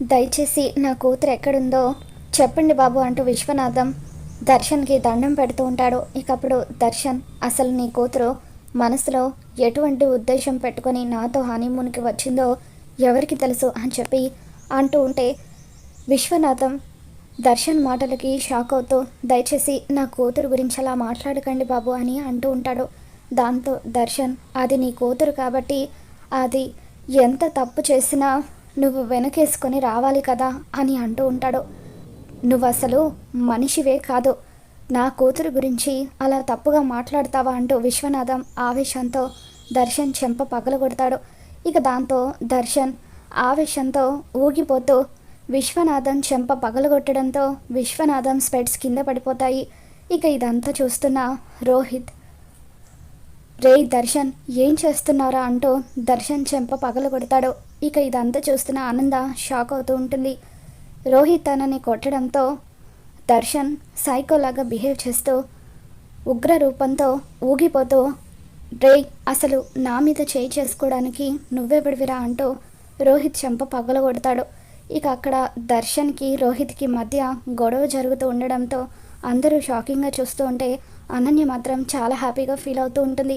దయచేసి నా కూతురు ఎక్కడుందో చెప్పండి బాబు అంటూ విశ్వనాథం దర్శన్కి దండం పెడుతూ ఉంటాడు. ఇకప్పుడు దర్శన్ అసలు నీ కూతురు మనసులో ఎటువంటి ఉద్దేశం పెట్టుకొని నాతో హనీమూన్కి వచ్చిందో ఎవరికి తెలుసు అని చెప్పి అంటూ ఉంటే విశ్వనాథం దర్శన్ మాటలకి షాక్ అవుతూ దయచేసి నా కూతురు గురించి అలా మాట్లాడకండి బాబు అని అంటూ ఉంటాడు. దాంతో దర్శన్ అది నీ కూతురు కాబట్టి అది ఎంత తప్పు చేసినా నువ్వు వెనకేసుకొని రావాలి కదా అని అంటూ ఉంటాడు. నువ్వు అసలు మనిషివే కాదు. నా కూతురు గురించి అలా తప్పుగా మాట్లాడతావా అంటూ విశ్వనాథం ఆవేశంతో దర్శన్ చెంప పగలగొడతాడు. ఇక దాంతో దర్శన్ ఆవేశంతో ఊగిపోతూ విశ్వనాథం చెంప పగలగొట్టడంతో విశ్వనాథం స్పెడ్స్ కింద పడిపోతాయి. ఇక ఇదంతా చూస్తున్న రోహిత్ రే దర్శన్ ఏం చేస్తున్నారా? అంటూ దర్శన్ చెంప పగలు కొడతాడు ఇక ఇదంతా చూస్తున్న ఆనంద షాక్ అవుతూ ఉంటుంది. రోహిత్ తనని కొట్టడంతో దర్శన్ సైకోలాగా బిహేవ్ చేస్తూ ఉగ్ర రూపంతో ఊగిపోతూ రే అసలు నా మీద చేయి చేసుకోవడానికి నువ్వెవడివిరా అంటూ రోహిత్ చెంప పగల కొడతాడు ఇక అక్కడ దర్శన్కి రోహిత్కి మధ్య గొడవ జరుగుతూ ఉండడంతో అందరూ షాకింగ్గా చూస్తూ ఉంటే అనన్య మాత్రం చాలా హ్యాపీగా ఫీల్ అవుతూ ఉంటుంది.